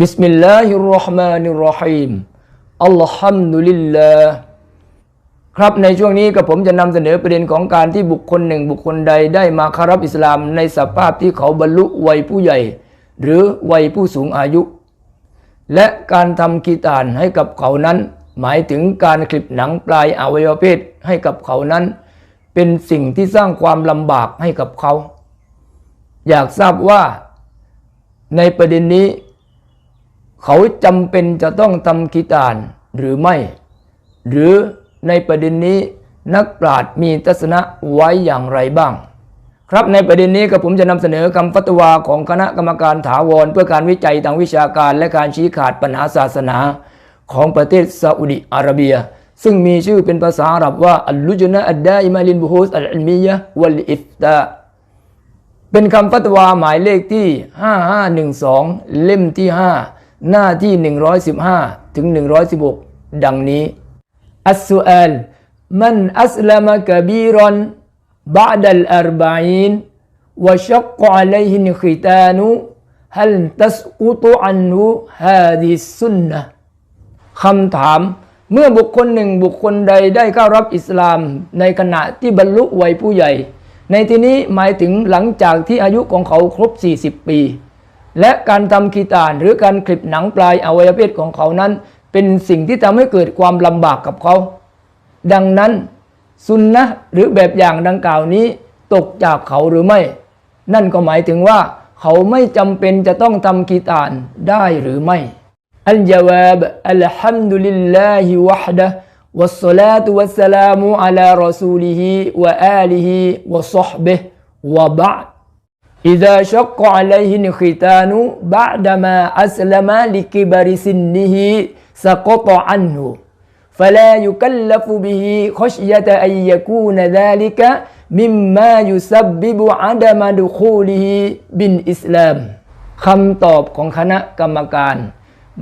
บิสมิลลาฮิรเราะห์มานิรเราะฮีมอัลฮัมดุลิลลาครับในช่วงนี้กับผมจะนำเสนอประเด็นของการที่บุคคลหนึ่งบุคคลใดได้มาคารับอิสลามในสภาพที่เขาบรรลุวัยผู้ใหญ่ หรือวัยผู้สูงอายุ และการทำกีตานให้กับเขานั้น หมายถึงการคลิปหนังปลายอวัยวะเพศให้กับเขานั้น เป็นสิ่งที่สร้างความลำบากให้กับเขา อยากทราบว่า ในประเด็นนี้ เขาจำเป็นจะต้องทำกีตานหรือไม่ หรือในประเด็นนี้นักปราชญ์มีทัศนะไว้อย่างไรบ้าง ครับในประเด็นนี้กับผมจะนำเสนอคำฟัตวาของคณะกรรมการถาวร เพื่อการวิจัยทางวิชาการและการชี้ขาดปัญหาศาสนา ของประเทศซาอุดิอาระเบีย ซึ่งมีชื่อเป็นภาษาอาหรับว่าอัลลุจนะอัดดาอิมาลินบุฮูสอัลอิลมียะวัลอิฟตาเป็นคำฟัตวาหมายเลขที่ 5512 เล่มที่ 5 หน้าที่ 115 ถึง 116 ดังนี้อัสสุอัลมันอัสลามะกบีรอนบะดัลอัรบอีนวะชักอะลัยฮินขิตานุฮัลตัสกุตุอันนุฮาดิสุนนะคำถาม เมื่อบุคคลหนึ่งบุคคลใดได้เข้ารับอิสลาม ในขณะที่บรรลุวัยผู้ใหญ่ ในที่นี้หมายถึงหลังจากที่อายุของเขาครบ 40 ปี และการทำคีตานหรือการคลิปหนังปลายอวัยวะเพศของเขานั้น เป็นสิ่งที่ทำให้เกิดความลำบากกับเขา ดังนั้นซุนนะหรือแบบอย่างดังกล่าวนี้ตกจากเขาหรือไม่ นั่นก็หมายถึงว่า เขาไม่จำเป็นจะต้องทำกีตานได้หรือไม่อัลจาวาบอัลฮัมดุลิลลาฮิวะฮดะวัสสลาตุวัสสลามุอะลารอซูลิฮิวะอาลิฮิวะศอฮบิฮิวะบะด إذا شق عليه الختان بعدما أسلم لكبر سنه سقط عنه فلا يكلف به خشية أن يكون ذلك مما يسبب عدم دخوله بالإسلام คำตอบของคณะกรรมการ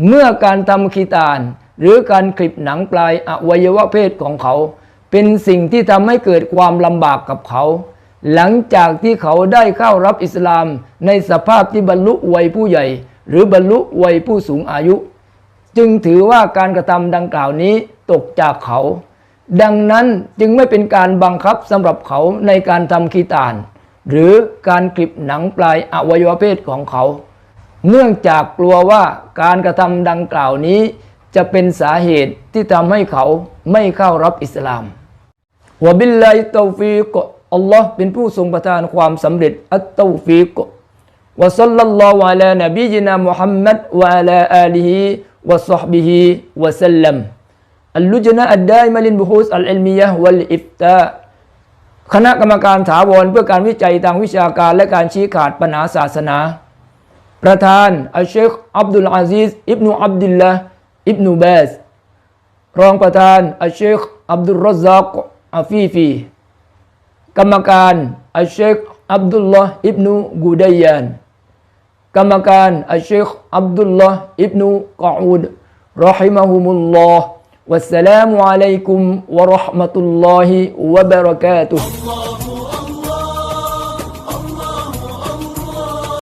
เมื่อการทำคีตาน หรือการคลิปหนังปลายอวัยวะเพศของเขา เป็นสิ่งที่ทำให้เกิดความลำบากกับเขา หลังจากที่เขาได้เข้ารับอิสลามในสภาพที่บรรลุวัยผู้ใหญ่ หรือบรรลุวัยผู้สูงอายุ จึงถือว่าการกระทำดังกล่าวนี้ตกจากเขา ดังนั้นจึงไม่เป็นการบังคับสำหรับเขาในการทำคีตาน หรือการคลิปหนังปลายอวัยวะเพศของเขา เนื่องจากกลัวว่าการกระทำดังกล่าวนี้ จะเป็นสาเหตุที่ทำให้เขาไม่เข้ารับอิสลามวบิลลาฮิตอฟีก อัลลอฮ์เป็นผู้ทรงประทานความสำเร็จอัตตอฟีกวะซัลลัลลอฮุอะลานบีจินามุฮัมมัดวะอะลาอาลีฮิวะศอฮบิฮิวะซัลลัมอัลลุจนะอัดดาอิมะลินบุฮูสอัลอิลมียะฮ์วัลอิฟตาคณะกรรมการถาวรเพื่อการวิจัยทางวิชาการและการชี้ขาดปัญหาศาสนา ประธานอัลเชคอับดุลอาซิซอิบนุอับดุลละอิบนุบาสรองประธานอัลเชคอับดุลรซักอาฟีฟี กรรมการอัลเชคอับดุลลอฮ์อิบนุกูดัยยานกรรมการอัลเชคอับดุลลอฮ์อิบนุกออูดรอฮิมะฮุมุลลอฮ์ والسلام عليكم ورحمة الله وبركاته